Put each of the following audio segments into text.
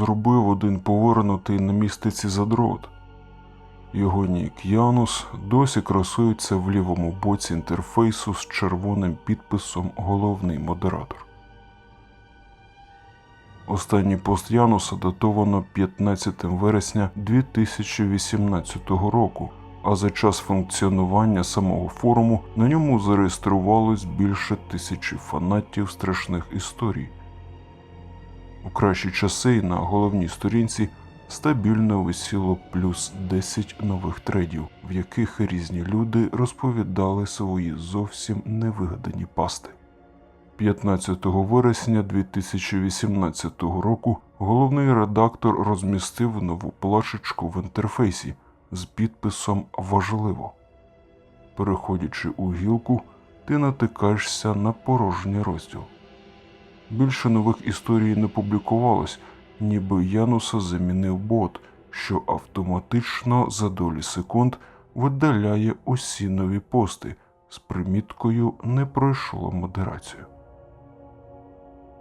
Розробив один повернутий на містиці задрот. Його нік Янус досі красується в лівому боці інтерфейсу з червоним підписом Головний модератор. Останній пост Януса датовано 15 вересня 2018 року, а за час функціонування самого форуму на ньому зареєструвалось більше тисячі фанатів страшних історій. У кращі часи на головній сторінці стабільно висіло плюс 10 нових тредів, в яких різні люди розповідали свої зовсім невигадані пасти. 15 вересня 2018 року головний редактор розмістив нову плашечку в інтерфейсі з підписом Важливо. Переходячи у гілку, ти натикаєшся на порожній розділ. Більше нових історій не публікувалось, ніби Януса замінив бот, що автоматично за долі секунд видаляє усі нові пости з приміткою не пройшло модерацію.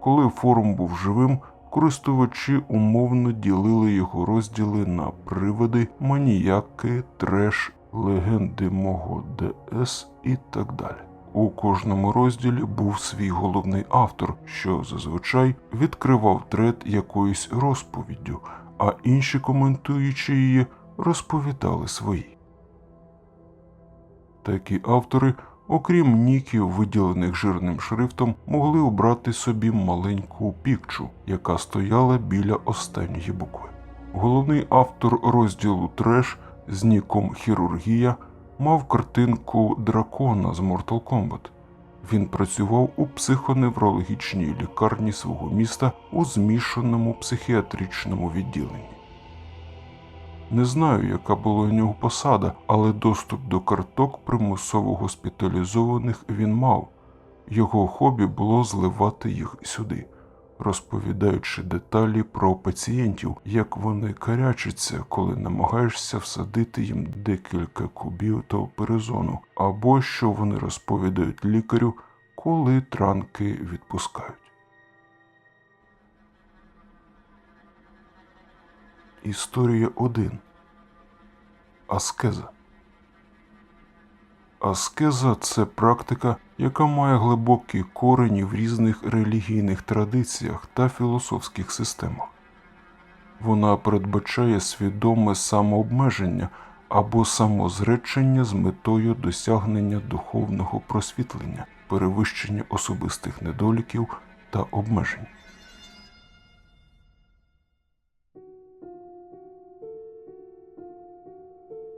Коли форум був живим, користувачі умовно ділили його розділи на приводи, маніяки, треш, легенди мого ДС і так далі. У кожному розділі був свій головний автор, що зазвичай відкривав трет якоюсь розповіддю, а інші коментуючи її розповідали свої. Такі автори, окрім ніків, виділених жирним шрифтом, могли обрати собі маленьку пікчу, яка стояла біля останньої букви. Головний автор розділу Треш з ніком Хірургія мав картинку дракона з Mortal Kombat. Він працював у психоневрологічній лікарні свого міста у змішаному психіатричному відділенні. Не знаю, яка була у нього посада, але доступ до карток примусово госпіталізованих він мав. Його хобі було зливати їх сюди, розповідаючи деталі про пацієнтів, як вони карячаться, коли намагаєшся всадити їм декілька кубів толперизону, або що вони розповідають лікарю, коли транки відпускають. Історія 1. Аскеза. Аскеза це практика, яка має глибокі корені в різних релігійних традиціях та філософських системах. Вона передбачає свідоме самообмеження або самозречення з метою досягнення духовного просвітлення, перевищення особистих недоліків та обмежень.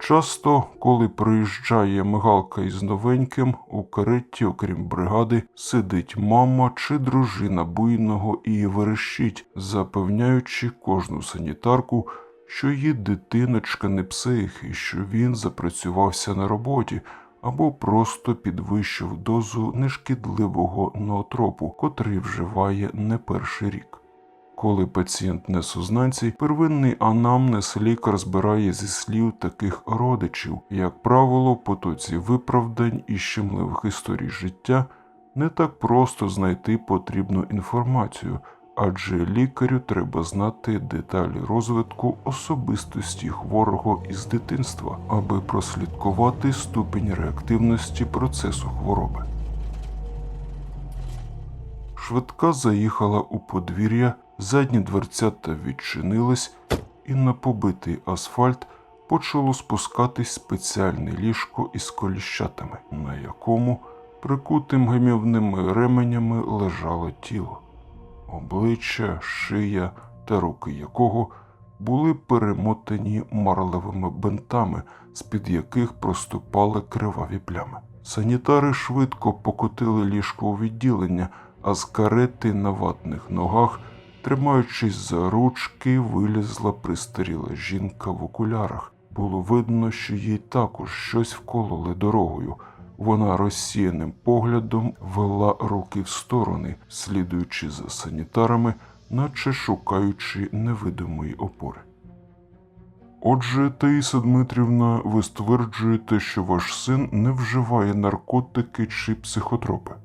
Часто, коли приїжджає мигалка із новеньким, у кареті, окрім бригади, сидить мама чи дружина буйного і верещить, запевняючи кожну санітарку, що її дитиночка не псих і що він запрацювався на роботі або просто підвищив дозу нешкідливого ноотропу, котрий вживає не перший рік. Коли пацієнт не сознанці, первинний анамнез лікар збирає зі слів таких родичів, як правило, потоці виправдань і щемливих історій життя не так просто знайти потрібну інформацію, адже лікарю треба знати деталі розвитку особистості хворого із дитинства, аби прослідкувати ступінь реактивності процесу хвороби. Швидка заїхала у подвір'я, задні дверцята відчинились, і на побитий асфальт почало спускатись спеціальне ліжко із коліщатами, на якому прикутим гамівними ременями лежало тіло, обличчя, шия та руки якого були перемотані марлевими бинтами, з-під яких проступали криваві плями. Санітари швидко покотили ліжко у відділення, а з карети на ватних ногах, тримаючись за ручки, вилізла пристаріла жінка в окулярах. Було видно, що їй також щось вкололи дорогою. Вона розсіяним поглядом вела руки в сторони, слідуючи за санітарами, наче шукаючи невидимої опори. Отже, Таїса Дмитрівна, ви стверджуєте, що ваш син не вживає наркотики чи психотропи.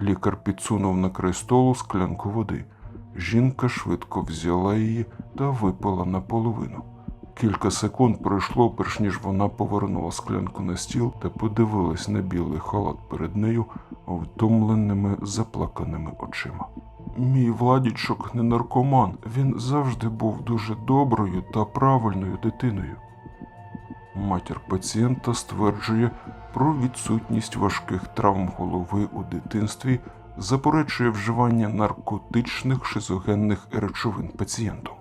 Лікар підсунув на край столу склянку води. Жінка швидко взяла її та випила наполовину. Кілька секунд пройшло, перш ніж вона повернула склянку на стіл та подивилась на білий халат перед нею втомленими заплаканими очима. Мій владічок не наркоман, він завжди був дуже доброю та правильною дитиною. Матір пацієнта стверджує про відсутність важких травм голови у дитинстві, заперечує вживання наркотичних шизогенних речовин пацієнтом.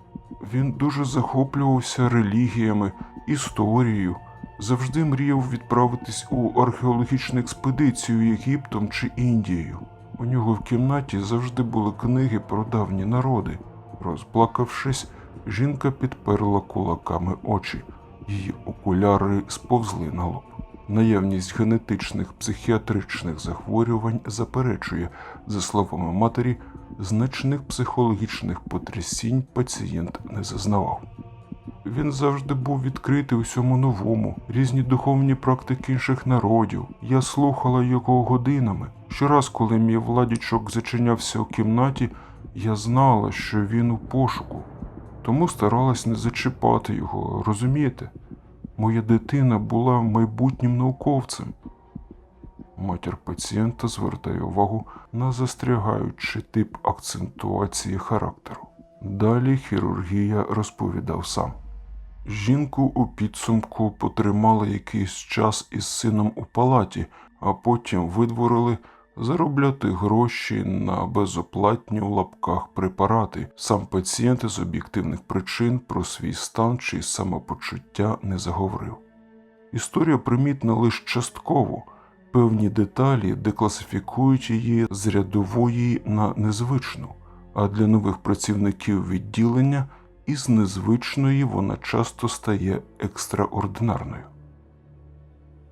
Він дуже захоплювався релігіями, історією, завжди мріяв відправитись у археологічну експедицію Єгиптом чи Індією. У нього в кімнаті завжди були книги про давні народи. Розплакавшись, жінка підперла кулаками очі. Її окуляри сповзли на лоб. Наявність генетичних психіатричних захворювань заперечує, за словами матері, значних психологічних потрясінь пацієнт не зазнавав. Він завжди був відкритий усьому новому, різні духовні практики інших народів. Я слухала його годинами. Щораз, коли мій владічок зачинявся у кімнаті, я знала, що він у пошуку, тому старалась не зачіпати його, розумієте? Моя дитина була майбутнім науковцем. Матір пацієнта звертає увагу на застрягаючий тип акцентуації характеру. Далі хірургія розповідав сам. Жінку у підсумку потримали якийсь час із сином у палаті, а потім видворили заробляти гроші на безоплатні у лапках препарати. Сам пацієнт з об'єктивних причин про свій стан чи самопочуття не заговорив. Історія примітна лише частково. Певні деталі декласифікують її з рядової на незвичну, а для нових працівників відділення із незвичної вона часто стає екстраординарною.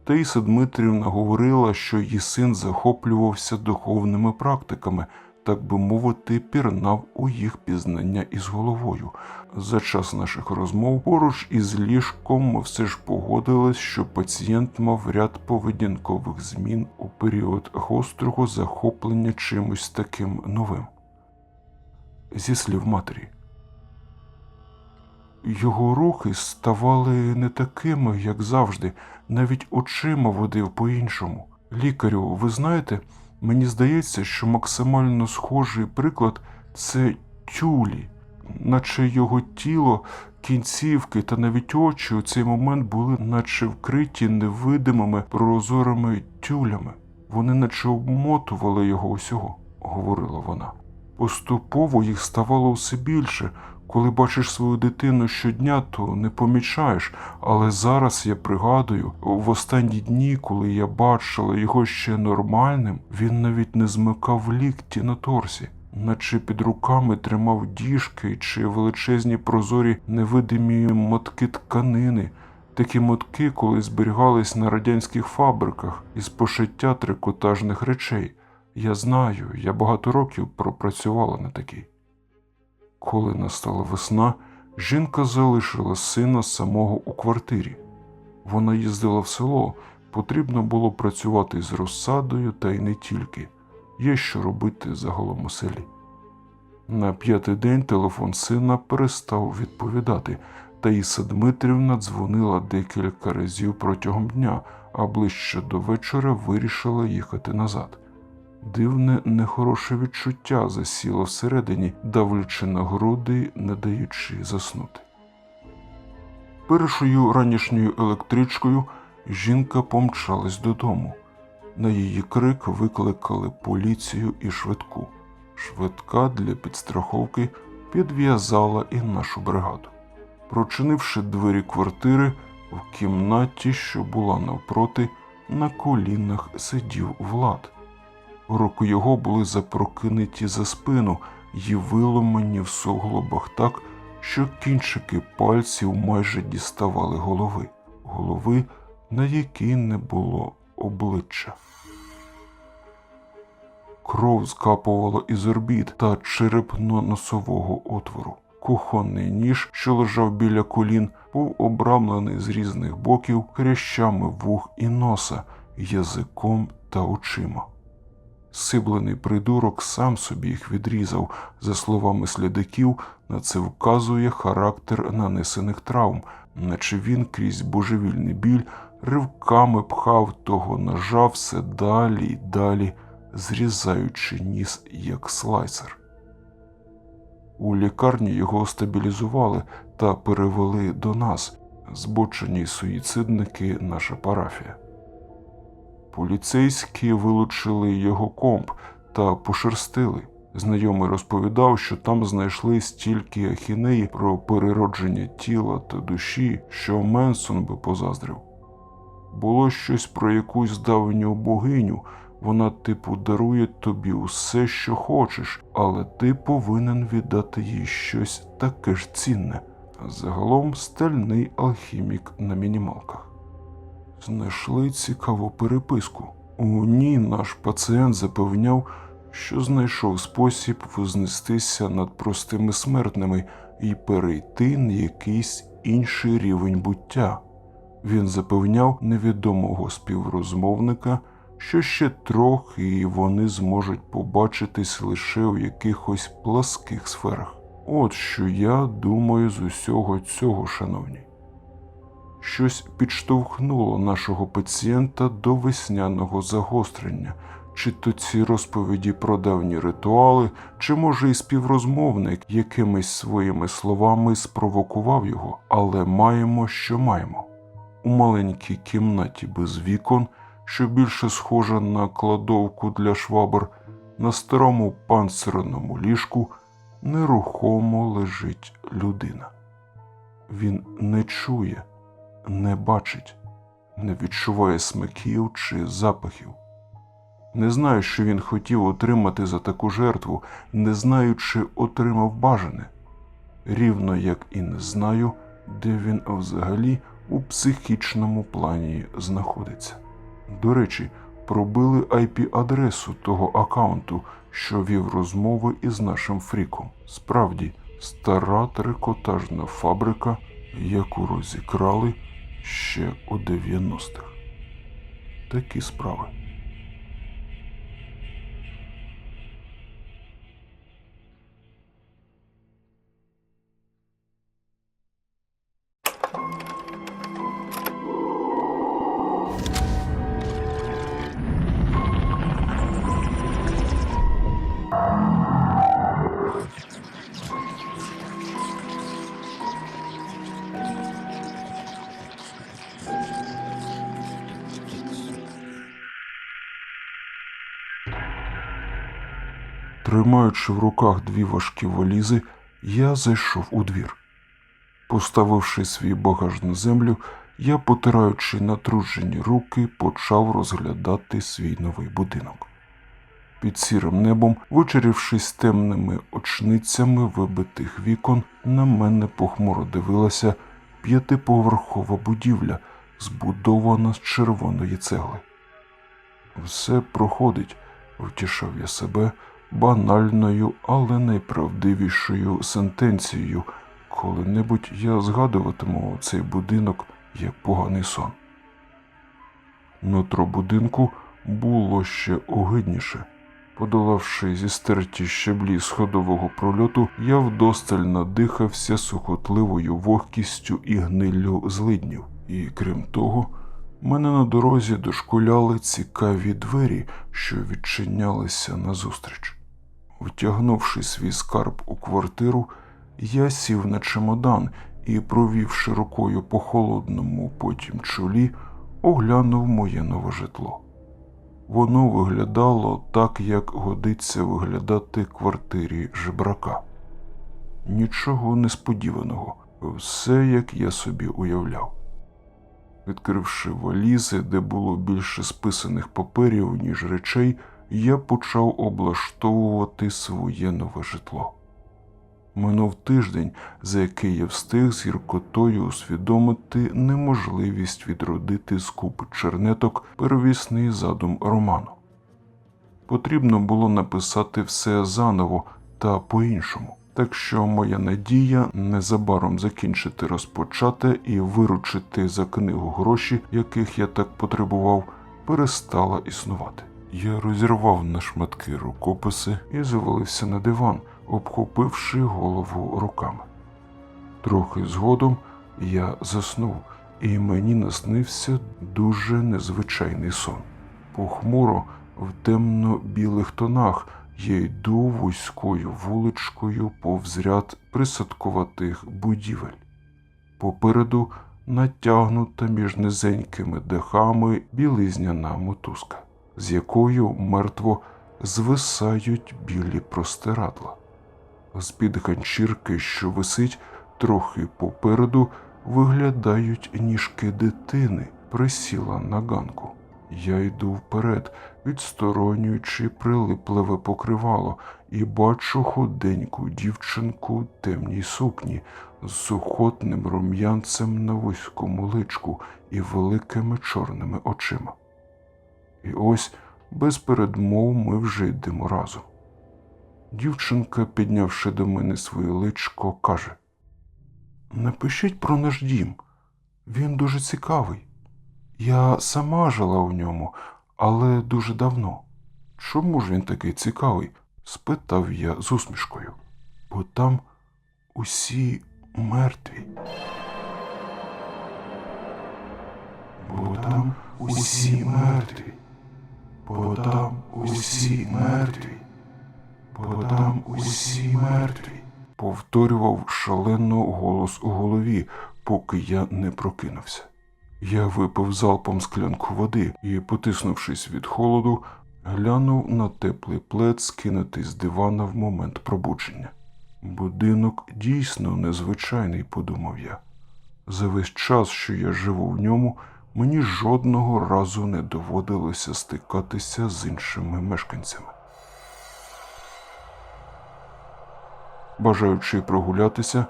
Таїса Дмитрівна говорила, що її син захоплювався духовними практиками, так би мовити, пірнав у їх пізнання із головою. За час наших розмов поруч із ліжком ми все ж погодились, що пацієнт мав ряд поведінкових змін у період гострого захоплення чимось таким новим. Зі слів матері. Його рухи ставали не такими, як завжди, навіть очима водив по-іншому. Лікарю, ви знаєте, мені здається, що максимально схожий приклад це тюлі, наче його тіло, кінцівки та навіть очі у цей момент були наче вкриті невидимими прозорими тюлями. Вони наче обмотували його усього, говорила вона. Поступово їх ставало все більше. Коли бачиш свою дитину щодня, то не помічаєш, але зараз я пригадую, в останні дні, коли я бачила його ще нормальним, він навіть не змикав лікті на торсі, наче під руками тримав діжки чи величезні прозорі невидимі мотки тканини. Такі мотки, коли зберігались на радянських фабриках із пошиття трикотажних речей. Я знаю, я багато років пропрацювала на такій. Коли настала весна, жінка залишила сина самого у квартирі. Вона їздила в село, потрібно було працювати з розсадою та й не тільки. Є що робити загалом у селі. На п'ятий день телефон сина перестав відповідати. Таїса Дмитрівна дзвонила декілька разів протягом дня, а ближче до вечора вирішила їхати назад. Дивне, нехороше відчуття засіло всередині, давлячи на груди, не даючи заснути. Першою ранішньою електричкою жінка помчалась додому. На її крик викликали поліцію і швидку. Швидка для підстраховки підв'язала і нашу бригаду. Прочинивши двері квартири, в кімнаті, що була навпроти, на колінах сидів Влад. Руки його були запрокинуті за спину й виломані в суглобах так, що кінчики пальців майже діставали голови, голови, на якій не було обличчя. Кров скапувала із орбіт та черепно-носового отвору. Кухонний ніж, що лежав біля колін, був обрамлений з різних боків хрящами вух і носа, язиком та очима. Сиблений придурок сам собі їх відрізав. За словами слідаків, на це вказує характер нанесених травм, наче він крізь божевільний біль ривками пхав того ножа все далі й далі, зрізаючи ніс як слайсер. У лікарні його стабілізували та перевели до нас, збочені суїцидники наша парафія. Поліцейські вилучили його комп та пошерстили. Знайомий розповідав, що там знайшли стільки ахінеї про переродження тіла та душі, що Менсон би позаздрив. Було щось про якусь давню богиню. Вона, типу, дарує тобі усе, що хочеш, але ти повинен віддати їй щось таке ж цінне. Загалом стальний алхімік на мінімалках. Знайшли цікаву переписку. У ній наш пацієнт запевняв, що знайшов спосіб вознестися над простими смертними і перейти на якийсь інший рівень буття. Він запевняв невідомого співрозмовника, що ще трохи і вони зможуть побачитись лише у якихось пласких сферах. От що я думаю з усього цього, шановні. Щось підштовхнуло нашого пацієнта до весняного загострення, чи то ці розповіді про давні ритуали, чи може і співрозмовник якимись своїми словами спровокував його, але маємо, що маємо. У маленькій кімнаті без вікон, що більше схожа на кладовку для швабр, на старому панцирному ліжку нерухомо лежить людина. Він не чує, не бачить, не відчуває смаків чи запахів. Не знаю, що він хотів отримати за таку жертву, не знаю, чи отримав бажане, рівно як і не знаю, де він взагалі у психічному плані знаходиться. До речі, пробили IP-адресу того аккаунту, що вів розмови із нашим фріком. Справді, стара трикотажна фабрика, яку розікрали ще у 90-х. Такі справи. Тримаючи в руках дві важкі валізи, я зайшов у двір. Поставивши свій багаж на землю, я, потираючи натруджені руки, почав розглядати свій новий будинок. Під сірим небом, вичерівшись темними очницями вибитих вікон, на мене похмуро дивилася п'ятиповерхова будівля, збудована з червоної цегли. Все проходить, втішав я себе банальною, але найправдивішою сентенцією. Коли-небудь я згадуватиму цей будинок як поганий сон. Нутро будинку було ще огидніше. Подолавши зі стерті щеблі сходового прольоту, я вдосталь надихався сухотливою вогкістю і гниллю злиднів. І крім того, мене на дорозі дошкуляли цікаві двері, що відчинялися назустріч. Втягнувши свій скарб у квартиру, я сів на чемодан і, провівши рукою по холодному потім чолі, оглянув моє нове житло. Воно виглядало так, як годиться виглядати квартирі жебрака. Нічого несподіваного, все як я собі уявляв. Відкривши валізи, де було більше списаних паперів, ніж речей, я почав облаштовувати своє нове житло. Минув тиждень, за який я встиг з гіркотою усвідомити неможливість відродити з купи чернеток первісний задум роману. Потрібно було написати все заново та по-іншому, так що моя надія незабаром закінчити розпочати і виручити за книгу гроші, яких я так потребував, перестала існувати. Я розірвав на шматки рукописи і завалився на диван, обхопивши голову руками. Трохи згодом я заснув, і мені наснився дуже незвичайний сон. Похмуро в темно-білих тонах я йду вузькою вуличкою повз ряд присадкуватих будівель. Попереду натягнута між низенькими дахами білизняна мотузка, з якою мертво звисають білі простирадла. З-під ганчірки, що висить трохи попереду, виглядають ніжки дитини, присіла на ганку. Я йду вперед, відсторонюючи прилипливе покривало, і бачу худеньку дівчинку в темній сукні з сухотним рум'янцем на вузькому личку і великими чорними очима. І ось без передмов ми вже йдемо разом. Дівчинка, піднявши до мене своє личко, каже: Напишіть про наш дім. Він дуже цікавий. Я сама жила у ньому, але дуже давно. Чому ж він такий цікавий? спитав я з усмішкою. Бо там усі мертві. Бо там усі мертві. Бо там усі мертві. Бо там усі мертві. Повторював шалено голос у голові, поки я не прокинувся. Я випив залпом склянку води і, потиснувшись від холоду, глянув на теплий плед, скинутий з дивана в момент пробудження. Будинок дійсно незвичайний, подумав я. За весь час, що я живу в ньому, мені жодного разу не доводилося стикатися з іншими мешканцями. Бажаючи прогулятися,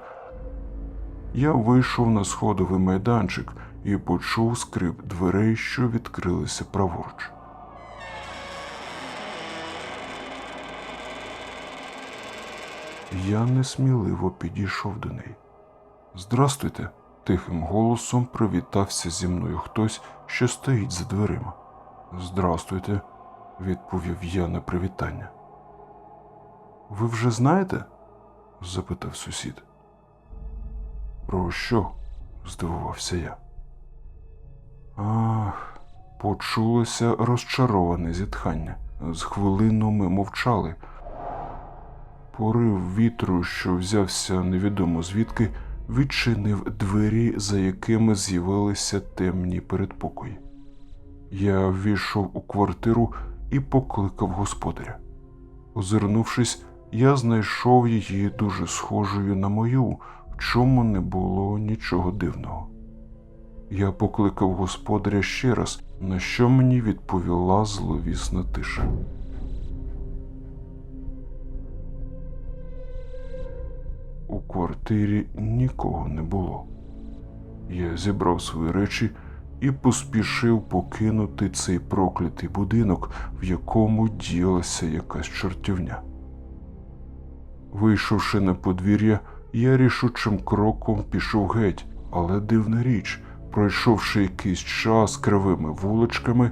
я вийшов на сходовий майданчик і почув скрип дверей, що відкрилися праворуч. Я несміливо підійшов до неї. Здрастуйте, тихим голосом привітався зі мною хтось, що стоїть за дверима. Здрастуйте, відповів я на привітання. Ви вже знаєте? запитав сусід. Про що? здивувався я. Ах, почулося розчароване зітхання. З хвилину ми мовчали. Порив вітру, що взявся невідомо звідки, відчинив двері, за якими з'явилися темні передпокої. Я ввійшов у квартиру і покликав господаря. Озирнувшись, я знайшов її дуже схожою на мою, в чому не було нічого дивного. Я покликав господаря ще раз, на що мені відповіла зловісна тиша. У квартирі нікого не було. Я зібрав свої речі і поспішив покинути цей проклятий будинок, в якому діялася якась чортівня. Вийшовши на подвір'я, я рішучим кроком пішов геть, але дивна річ, пройшовши якийсь час кривими вуличками,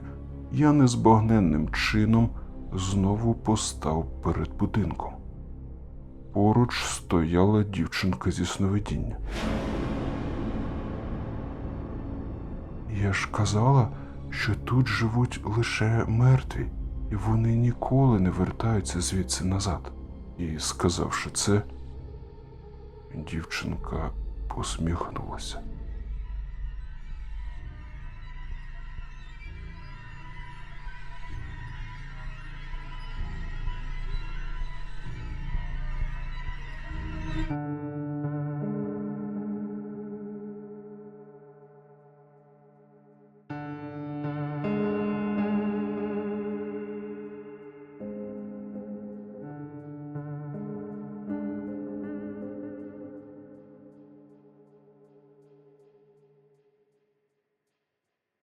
я незбагненним чином знову постав перед будинком. Поруч стояла дівчинка зі сновидіння. Я ж казала, що тут живуть лише мертві, і вони ніколи не вертаються звідси назад. І, сказавши це, дівчинка посміхнулася.